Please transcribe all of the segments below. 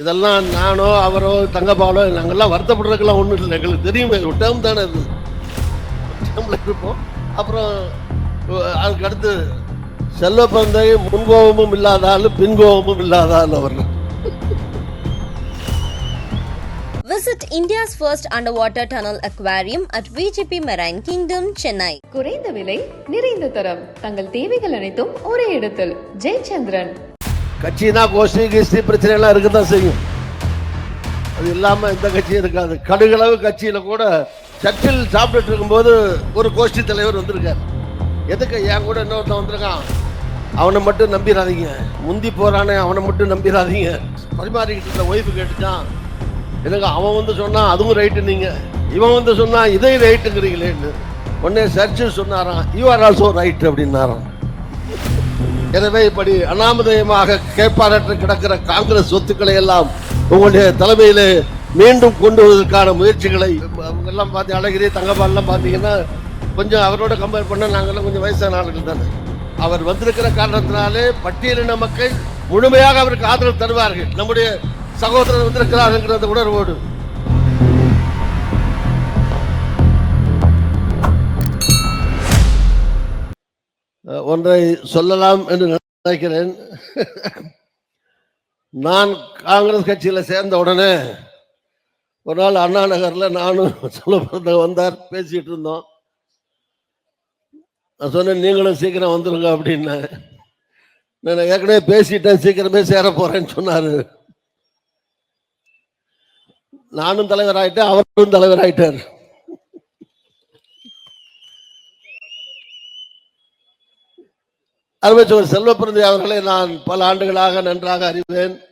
இதெல்லாம் நானோ அவரோ தங்கப்பாலோ நாங்கெல்லாம் வருத்தப்படுறதுக்கெல்லாம் ஒன்றும் இல்லை. எங்களுக்கு தெரியுமே ஒரு டேர்ம் தானே அது. டேர்மில் இருப்போம். அப்புறம் அதுக்கு அடுத்து செல்வ பந்தை முன்கோபமும் இல்லாத ஆள் பின்கோபமும் இல்லாத ஆள் அவர் Visit India's first underwater tunnel aquarium at VGP Marine Kingdom, Chennai. குறைந்த விலை நிறைந்த தரம். தங்கள் தேவைகள் அனைத்தும் ஒரே இடத்தில். ஜெயச்சந்திரன். கட்சினா கோஷ்டி கிஷ்டி பிரச்சனை எல்லாம் இருக்குதான் செய்யும். அது இல்லாம எந்த கட்சியும் இருக்காது. கடுகளவு கட்சியில கூட சர்ச்சில் சாப்பிட்டுட்டு இருக்கும்போது ஒரு கோஷ்டி தலைவர் வந்திருக்காரு. எதுக்கு என் கூட இன்னொருத்தன் வந்திருக்கான்? அவனை மட்டும் நம்பிடாதீங்க முந்தி போறானே அவனை மட்டும் நம்பிடாதீங்க பரிமாறிக்கிட்டு இருந்த ஒய்ஃபு கேட்டுச்சான். எனக்கு அவன் வந்து சொன்னான் அதுவும் ரைட்டு நீங்க. இவன் வந்து சொன்னான் இதையும் ரைட்டுங்கிறீங்களேன்னு உடனே சர்ச்சு சொன்னாரான் யூ ஆர் ஆல்சோ ரைட் அப்படின்னாரான் எனவே இப்படி அனாமதயமாக கேட்பாரற்று கிடக்கிற காங்கிரஸ் சொத்துக்களை எல்லாம் உங்களுடைய தலைமையிலே மீண்டும் கொண்டு வருவதற்கான முயற்சிகளை எல்லாம் பார்த்து அழகிரி தங்கப்பால்லாம் பார்த்தீங்கன்னா கொஞ்சம் அவரோட கம்பேர் பண்ண நாங்கள்லாம் கொஞ்சம் வயசான ஆளுகள் தானே. அவர் வந்திருக்கிற காரணத்தினாலே பட்டியலின மக்கள் முழுமையாக அவருக்கு ஆதரவு தருவார்கள். நம்முடைய சகோதரர் வந்திருக்கிறார் என்கிற அந்த உணர்வோடு. ஒன்றை சொல்லலாம் என்று நினைக்கிறேன். நான் காங்கிரஸ் கட்சியில் சேர்ந்த உடனே ஒரு நாள் அண்ணா நகரில் நானும் சொல்லப்பட்ட வந்தார் பேசிகிட்டு இருந்தோம். நான் சொன்னேன் நீங்களும் சீக்கிரம் வந்துடுங்க அப்படின்னு நான் ஏற்கனவே பேசிட்டேன் சீக்கிரமே சேர போகிறேன்னு சொன்னார். நானும் தலைவர் ஆயிட்டேன் அவரும் தலைவர் ஆயிட்டார் அருமைச்சுவர் செல்வப்பிரதி அவர்களை நான் பல ஆண்டுகளாக நன்றாக அறிவேன்.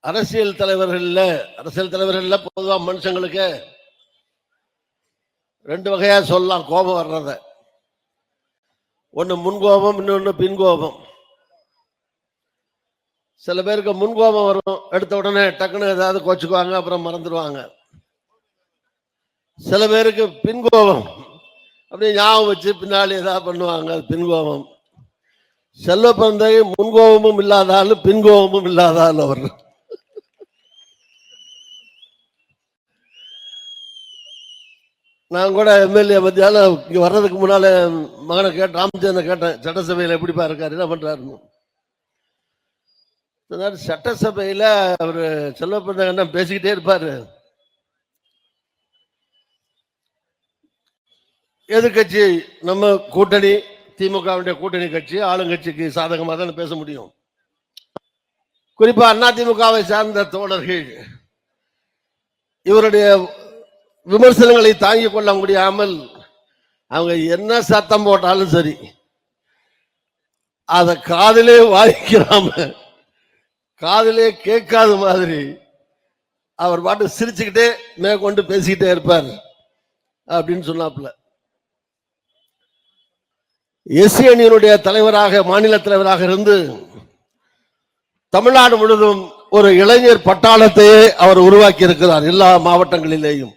அரசியல் தலைவர்கள்ல அரசியல் தலைவர்கள்ல பொதுவாக மனுஷங்களுக்கு ரெண்டு வகையா சொல்லலாம் கோபம் வர்றத. ஒன்று முன்கோபம் இன்னொன்று பின்கோபம். சில பேருக்கு முன்கோபம் வரும் எடுத்த உடனே டக்குன்னு ஏதாவது கோச்சுக்குவாங்க அப்புறம் மறந்துடுவாங்க. சில பேருக்கு பின்கோபம். அப்படியே ஞாபகம் வச்சு பின்னாடி ஏதாவது பண்ணுவாங்க அது பின்கோபம். செல்வ பந்தை முன்கோபமும் இல்லாத ஆளு பின்கோபமும் இல்லாத ஆள் அவர் நான் கூட எம்எல்ஏ மத்தியானம் இங்கே வர்றதுக்கு முன்னால மகனை கேட்டேன் ராமச்சந்திரனை கேட்டேன் சட்டசபையில் எப்படிப்பா இருக்காரு என்ன பண்ணுறாருன்னு சொன்னாரு சட்டசபையில் அவர் செல்வ என்ன பேசிக்கிட்டே இருப்பார். எதிர்கட்சி நம்ம கூட்டணி திமுகவுடைய கூட்டணி கட்சி ஆளுங்கட்சிக்கு சாதகமாக தானே பேச முடியும். குறிப்பா அண்ணா திமுகவை சார்ந்த தோழர்கள் இவருடைய விமர்சனங்களை தாங்கிக் கொள்ள முடியாமல் அவங்க என்ன சத்தம் போட்டாலும் சரி அதை காதலே வாங்கிக்கிறாம காதலே கேட்காத மாதிரி அவர் பாட்டு சிரிச்சுக்கிட்டே மேற்கொண்டு பேசிக்கிட்டே இருப்பார் அப்படின்னு சொன்னாப்புல. எஸ்சி அணியினுடைய தலைவராக மாநில தலைவராக இருந்து தமிழ்நாடு முழுவதும் ஒரு இளைஞர் பட்டாளத்தையே அவர் உருவாக்கி இருக்கிறார் எல்லா மாவட்டங்களிலேயும்.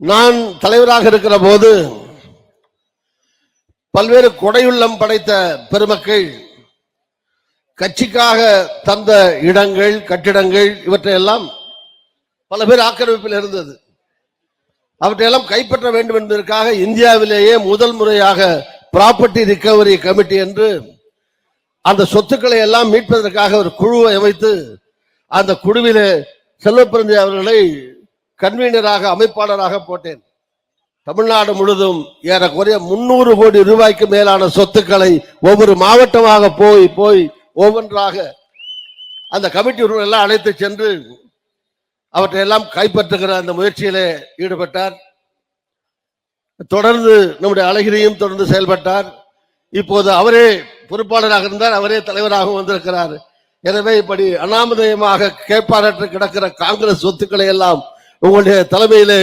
நான் தலைவராக இருக்கிற போது பல்வேறு கொடையுள்ளம் படைத்த பெருமக்கள் கட்சிக்காக தந்த இடங்கள் கட்டிடங்கள் இவற்றையெல்லாம் பல பேர் ஆக்கிரமிப்பில் இருந்தது. அவற்றையெல்லாம் கைப்பற்ற வேண்டும் என்பதற்காக இந்தியாவிலேயே முதல் முறையாக ப்ராப்பர்ட்டி ரிகவரி கமிட்டி என்று அந்த சொத்துக்களை எல்லாம் மீட்பதற்காக ஒரு குழுவை அமைத்து அந்த குழுவிலே செல்வப்பிரந்தி அவர்களை கன்வீனராக அமைப்பாளராக போட்டேன். தமிழ்நாடு முழுதும் ஏறக்குறைய முன்னூறு கோடி ரூபாய்க்கு மேலான சொத்துக்களை ஒவ்வொரு மாவட்டமாக போய் போய் ஒவ்வொன்றாக அந்த கமிட்டி உறுப்பினர் எல்லாம் அழைத்து சென்று அவற்றை எல்லாம் கைப்பற்றுகிற அந்த முயற்சியில ஈடுபட்டார். தொடர்ந்து நம்முடைய அழகிரியும் தொடர்ந்து செயல்பட்டார். இப்போது அவரே பொறுப்பாளராக இருந்தார் அவரே தலைவராகவும் வந்திருக்கிறார். எனவே இப்படி அனாமதயமாக கேட்பாரற்று கிடக்கிற காங்கிரஸ் சொத்துக்களை எல்லாம் உங்களுடைய தலைமையிலே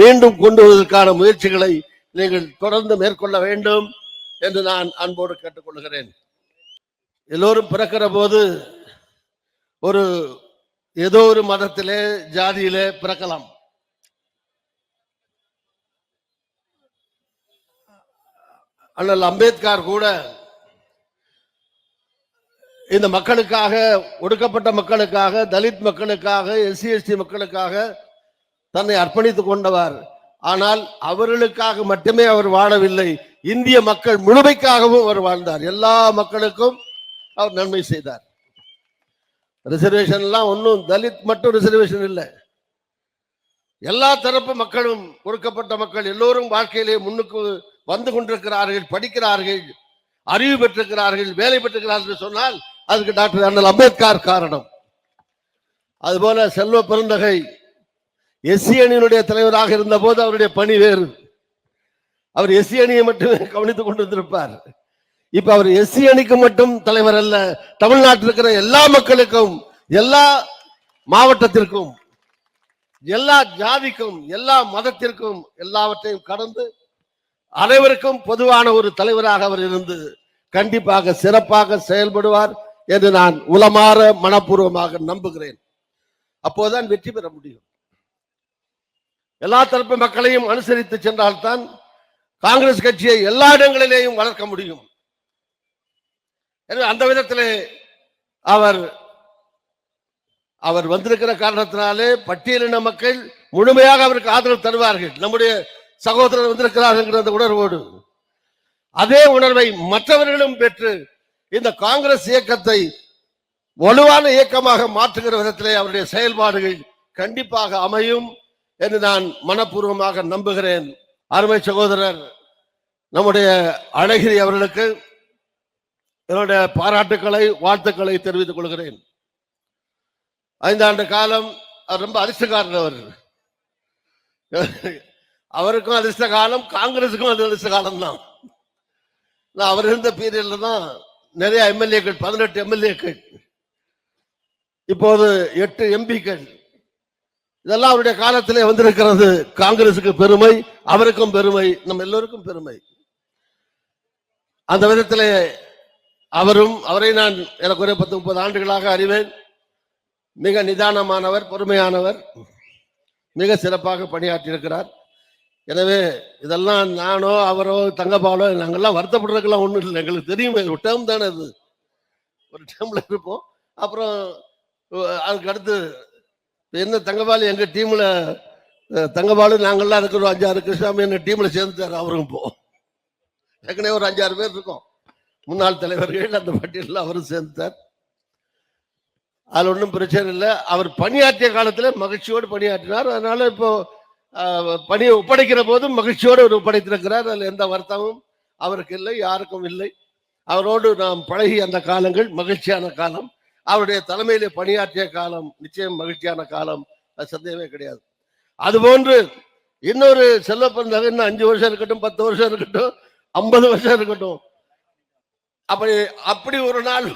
மீண்டும் கொண்டு வருவதற்கான முயற்சிகளை நீங்கள் தொடர்ந்து மேற்கொள்ள வேண்டும் என்று நான் அன்போடு கேட்டுக்கொள்கிறேன். எல்லோரும் பிறக்கிற போது ஒரு ஏதோ ஒரு மதத்திலே ஜாதியிலே பிறக்கலாம். அண்ணல் அம்பேத்கர் கூட இந்த மக்களுக்காக ஒடுக்கப்பட்ட மக்களுக்காக தலித் மக்களுக்காக எஸ்சி எஸ்டி மக்களுக்காக தன்னை அர்ப்பணித்துக் கொண்டவர். ஆனால் அவர்களுக்காக மட்டுமே அவர் வாழவில்லை. இந்திய மக்கள் முழுமைக்காகவும் அவர் வாழ்ந்தார். எல்லா மக்களுக்கும் அவர் நன்மை செய்தார். ரிசர்வேஷன்லாம் ஒன்றும் தலித் மட்டும் ரிசர்வேஷன் இல்லை. எல்லா தரப்பு மக்களும் ஒடுக்கப்பட்ட மக்கள் எல்லோரும் வாழ்க்கையிலே முன்னுக்கு வந்து கொண்டிருக்கிறார்கள் படிக்கிறார்கள் அறிவு பெற்றிருக்கிறார்கள் வேலை பெற்றிருக்கிறார்கள் சொன்னால் அதுக்கு டாக்டர் அண்ணல் அம்பேத்கர் காரணம். அதுபோல செல்வ பெருந்தகை எஸ்சி அணியினுடைய தலைவராக இருந்த போது அவருடைய பணி வேறு. அவர் எஸ்சி அணியை மட்டுமே கவனித்துக் கொண்டிருந்திருப்பார் இப்ப அவர் எஸ்சி அணிக்கு மட்டும் தலைவர் அல்ல தமிழ்நாட்டில் இருக்கிற எல்லா மக்களுக்கும் எல்லா மாவட்டத்திற்கும் எல்லா ஜாதிக்கும் எல்லா மதத்திற்கும் எல்லாவற்றையும் கடந்து அனைவருக்கும் பொதுவான ஒரு தலைவராக அவர் இருந்து கண்டிப்பாக சிறப்பாக செயல்படுவார் என்று நான் உளமாற மனப்பூர்வமாக நம்புகிறேன். அப்போதுதான் வெற்றி பெற முடியும். எல்லா தரப்பு மக்களையும் அனுசரித்து சென்றால்தான் காங்கிரஸ் கட்சியை எல்லா இடங்களிலேயும் வளர்க்க முடியும். எனவே அந்த விதத்திலே அவர் அவர் வந்திருக்கிற காரணத்தினாலே பட்டியலின மக்கள் முழுமையாக அவருக்கு ஆதரவு தருவார்கள். நம்முடைய சகோதரர் வந்திருக்கிறார்கள் என்கிற அந்த உணர்வோடு. அதே உணர்வை மற்றவர்களும் பெற்று இந்த காங்கிரஸ் இயக்கத்தை வலுவான இயக்கமாக மாற்றுகிற விதத்திலே அவருடைய செயல்பாடுகள் கண்டிப்பாக அமையும் என்று நான் மனப்பூர்வமாக நம்புகிறேன். அருமை சகோதரர் நம்முடைய அழகிரி அவர்களுக்கு என்னுடைய பாராட்டுக்களை வாழ்த்துக்களை தெரிவித்துக் கொள்கிறேன். ஐந்தாண்டு காலம் அவர் ரொம்ப அதிர்ஷ்டக்காரர் அவர். அவருக்கும் அதிர்ஷ்ட காலம் காங்கிரஸுக்கும் அது அதிர்ஷ்ட காலம் தான் அவர் இருந்த பீரியட்ல தான் நிறைய எம்எல்ஏக்கள் பதினெட்டு எம்எல்ஏக்கள் இப்போது எட்டு எம்பிக்கள். இதெல்லாம் அவருடைய காலத்திலே வந்திருக்கிறது. காங்கிரசுக்கு பெருமை அவருக்கும் பெருமை நம்ம எல்லோருக்கும் பெருமை. அந்த விதத்திலே அவரும் அவரை நான் எனக்குரிய பத்து முப்பது ஆண்டுகளாக அறிவேன். மிக நிதானமானவர் பொறுமையானவர். மிக சிறப்பாக பணியாற்றியிருக்கிறார். எனவே இதெல்லாம் நானோ அவரோ தங்கபாலோ நாங்கள்லாம் வருத்தப்படுறதுக்கெல்லாம் ஒன்றும் இல்லை. எங்களுக்கு தெரியுமே ஒரு டேர்ம் தானே அது. ஒரு டேர்ம்ல இருப்போம். அப்புறம் அதுக்கு அடுத்து என்ன தங்கபாலு எங்கள் டீமில் தங்கபாலு நாங்கள்லாம் இருக்கிறோம். அஞ்சாறு கிருஷ்ணாமி என்ன டீமில் சேர்ந்துட்டார். அவரும் போ. ஏற்கனவே ஒரு அஞ்சாறு பேர் இருக்கோம். முன்னாள் தலைவர்கள் அந்த பட்டியலில் அவரும் சேர்ந்தார். அதில் ஒன்றும் பிரச்சனை இல்லை. அவர் பணியாற்றிய காலத்தில் மகிழ்ச்சியோடு பணியாற்றினார். அதனால இப்போ பணியை ஒப்படைக்கிற போதும் மகிழ்ச்சியோடு அவர் ஒப்படைத்திருக்கிறார். அதில் எந்த வருத்தமும் அவருக்கு இல்லை யாருக்கும் இல்லை. அவரோடு நாம் பழகிய அந்த காலங்கள் மகிழ்ச்சியான காலம். அவருடைய தலைமையிலே பணியாற்றிய காலம் நிச்சயம் மகிழ்ச்சியான காலம் அது சந்தேகமே கிடையாது. அதுபோன்று இன்னொரு செல்வ இன்னும் அஞ்சு வருஷம் இருக்கட்டும் பத்து வருஷம் இருக்கட்டும் ஐம்பது வருஷம் இருக்கட்டும் அப்படி அப்படி ஒரு நாள்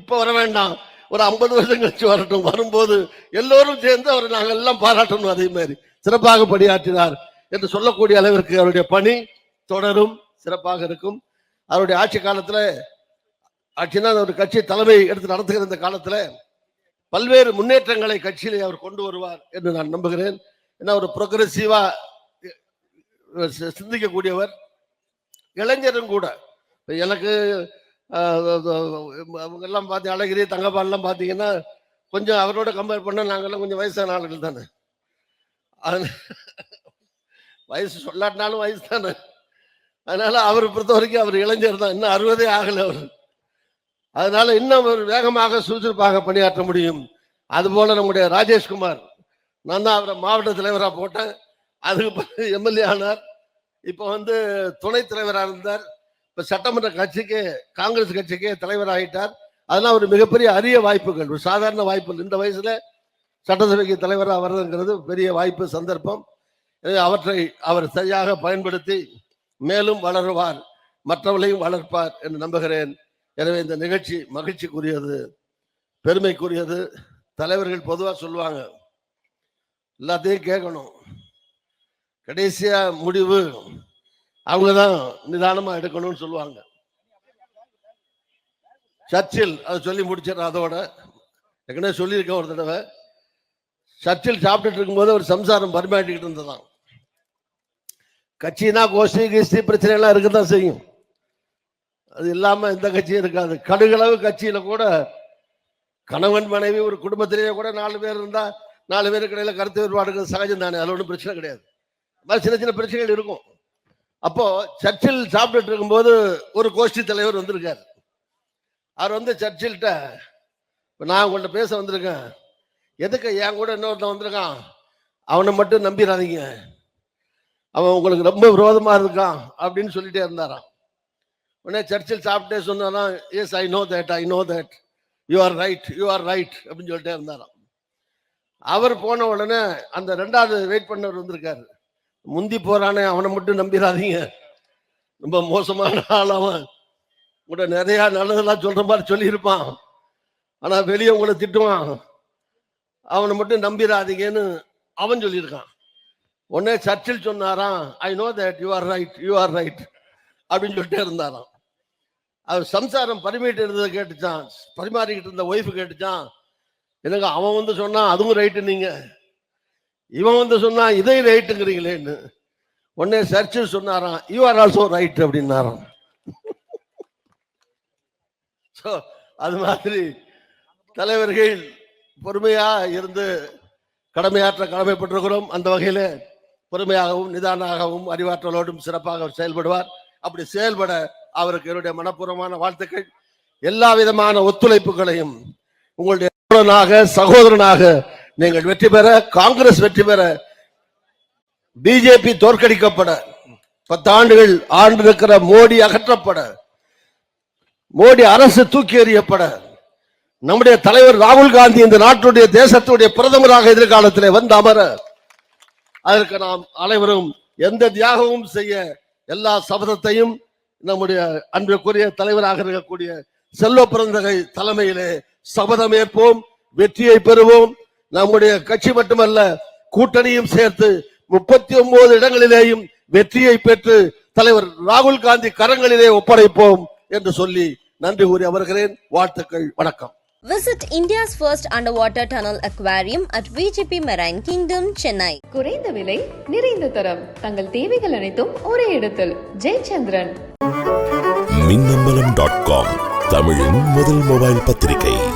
இப்ப வர வேண்டாம். ஒரு ஐம்பது வருஷம் கழிச்சு வரட்டும். வரும்போது எல்லோரும் சேர்ந்து அவரை நாங்கள் எல்லாம் பாராட்டணும் அதே மாதிரி. சிறப்பாக பணியாற்றினார் என்று சொல்லக்கூடிய அளவிற்கு அவருடைய பணி தொடரும் சிறப்பாக இருக்கும். அவருடைய ஆட்சி காலத்தில் ஆட்சினா ஒரு கட்சி தலைமை எடுத்து நடத்துகிற இந்த காலத்தில் பல்வேறு முன்னேற்றங்களை கட்சியிலே அவர் கொண்டு வருவார் என்று நான் நம்புகிறேன். ஏன்னா ஒரு ப்ரொக்ரெசிவா சிந்திக்கக்கூடியவர் இளைஞரும் கூட. எனக்கு அவங்கெல்லாம் எல்லாம் பார்த்து அழகிரி தங்கப்பால்லாம் பார்த்தீங்கன்னா கொஞ்சம் அவரோட கம்பேர் பண்ண நாங்கள்லாம் கொஞ்சம் வயசான ஆளுகள் தானே. அது வயசு சொல்லாட்டினாலும் வயசு தானே. அதனால அவரை பொறுத்த வரைக்கும் அவர் இளைஞர் தான். இன்னும் அறுபதே ஆகலை அவர். அதனால இன்னும் அவர் வேகமாக சுறுசுறுப்பாக பணியாற்ற முடியும். அதுபோல நம்முடைய ராஜேஷ்குமார். நான் தான் அவரை மாவட்ட தலைவராக போட்டேன். அதுக்கு எம்எல்ஏ ஆனார். இப்போ வந்து துணைத் தலைவராக இருந்தார். இப்போ சட்டமன்ற கட்சிக்கு காங்கிரஸ் கட்சிக்கு தலைவராகிட்டார் அதெல்லாம் ஒரு மிகப்பெரிய அரிய வாய்ப்புகள். ஒரு சாதாரண வாய்ப்பு இந்த வயசுல சட்டசபைக்கு தலைவராக வர்றதுங்கிறது பெரிய வாய்ப்பு சந்தர்ப்பம். அவற்றை அவர் சரியாக பயன்படுத்தி மேலும் வளருவார். மற்றவர்களையும் வளர்ப்பார் என்று நம்புகிறேன். எனவே இந்த நிகழ்ச்சி மகிழ்ச்சிக்குரியது பெருமைக்குரியது. தலைவர்கள் பொதுவாக சொல்லுவாங்க எல்லாத்தையும் கேட்கணும். கடைசியா முடிவு அவங்க தான் நிதானமா எடுக்கணும்னு சொல்லுவாங்க. சர்ச்சில் அதை சொல்லி முடிச்சிடறேன் அதோட. ஏற்கனவே சொல்லியிருக்கேன் ஒரு தடவை. சர்ச்சில் சாப்பிட்டுட்டு இருக்கும்போது ஒரு சம்சாரம் பரிமாட்டிக்கிட்டு இருந்ததாம். கட்சினா கோஷ்டி கிஸ்தி பிரச்சனை எல்லாம் இருக்கதான் செய்யும். அது இல்லாம எந்த கட்சியும் இருக்காது. கடுகளவு கட்சியில கூட கணவன் மனைவி ஒரு குடும்பத்திலேயே கூட நாலு பேர் இருந்தா நாலு பேருக்கு இடையில கருத்து வேறுபாடு சகஜம் தானே அதுல ஒன்றும் பிரச்சனை கிடையாது. மாதிரி சின்ன சின்ன பிரச்சனைகள் இருக்கும். அப்போ சர்ச்சில் சாப்பிட்டுட்டு இருக்கும்போது ஒரு கோஷ்டி தலைவர் வந்திருக்காரு. அவர் வந்து சர்ச்சில்கிட்ட இப்போ நான் உங்கள்ட்ட பேச வந்திருக்கேன். எதுக்கு என் கூட இன்னொருத்தன் வந்திருக்கான்? அவனை மட்டும் நம்பிடாதீங்க அவன் உங்களுக்கு ரொம்ப விரோதமாக இருக்கான் அப்படின்னு சொல்லிட்டே இருந்தாராம். உடனே சர்ச்சில் சாப்பிட்டே சொன்னாராம் yes I know that I know that you are right you are right அப்படின்னு சொல்லிட்டே இருந்தாராம். அவர் போன உடனே அந்த ரெண்டாவது வெயிட் பண்ணவர் வந்திருக்காரு. முந்தி போறானே அவனை மட்டும் நம்பிடாதீங்க ரொம்ப மோசமான ஆள் அவன். உங்கள்கிட்ட நிறைய நல்லதெல்லாம் சொல்ற மாதிரி சொல்லியிருப்பான். ஆனா வெளியே உங்களை திட்டுவான். அவனை மட்டும் நம்பிடாதீங்கன்னு அவன் சொல்லியிருக்கான். உடனே சர்ச்சில் சொன்னாராம் I know that you are right you are right அப்படின்னு சொல்லிட்டே இருந்தாராம். அவர் சம்சாரம் பரிமாறிட்டு இருந்ததை கேட்டுச்சான். பரிமாறிக்கிட்டு இருந்த ஒய்ஃபு கேட்டுச்சான். எனக்கு அவன் வந்து சொன்னான் அதுவும் ரைட்டு நீங்க. இவன் வந்து சொன்னான் இதே ரைட்டுங்கிறீங்களேன்னு உடனே சர்ச்சில் சொன்னாராம் யூ ஆர் ஆல்சோ ரைட் அப்படின்னாராம். ஸோ அது மாதிரி தலைவர்கள் பொறுமையா இருந்து கடமையாற்ற கடமைப்பட்டிருக்கிறோம். அந்த வகையில பொறுமையாகவும் நிதானாகவும் அறிவாற்றலோடும் சிறப்பாக அவர் செயல்படுவார். அப்படி செயல்பட அவருக்கு என்னுடைய மனப்பூர்வமான வாழ்த்துக்கள். எல்லா விதமான ஒத்துழைப்புகளையும் உங்களுடைய சகோதரனாக நீங்கள் வெற்றி பெற காங்கிரஸ் வெற்றி பெற பிஜேபி தோற்கடிக்கப்பட பத்தாண்டுகள் ஆண்டு இருக்கிற மோடி அகற்றப்பட மோடி அரசு தூக்கி எறியப்பட நம்முடைய தலைவர் ராகுல் காந்தி இந்த நாட்டுடைய தேசத்துடைய பிரதமராக எதிர்காலத்திலே வந்து அமர அதற்கு நாம் அனைவரும் எந்த தியாகமும் செய்ய எல்லா சபதத்தையும் நம்முடைய அன்பிற்குரிய தலைவராக இருக்கக்கூடிய செல்வ பிறந்தகை தலைமையிலே சபதம் ஏற்போம் வெற்றியை பெறுவோம். நம்முடைய கட்சி மட்டுமல்ல கூட்டணியும் சேர்த்து முப்பத்தி ஒன்பது இடங்களிலேயும் வெற்றியை பெற்று தலைவர் ராகுல் காந்தி கரங்களிலே ஒப்படைப்போம் என்று சொல்லி நன்றி கூறி அமர்கிறேன் வாழ்த்துக்கள். வணக்கம். Visit India's first underwater tunnel aquarium at VGP Marine Kingdom, Chennai. குறைந்த விலை நிறைந்த தரம். தங்கள் தேவைகள் அனைத்தும் ஒரே இடத்தில். ஜெயச்சந்திரன். மின்னம்பலம் டாட் காம் தமிழின் முதல் மொபைல் பத்திரிகை.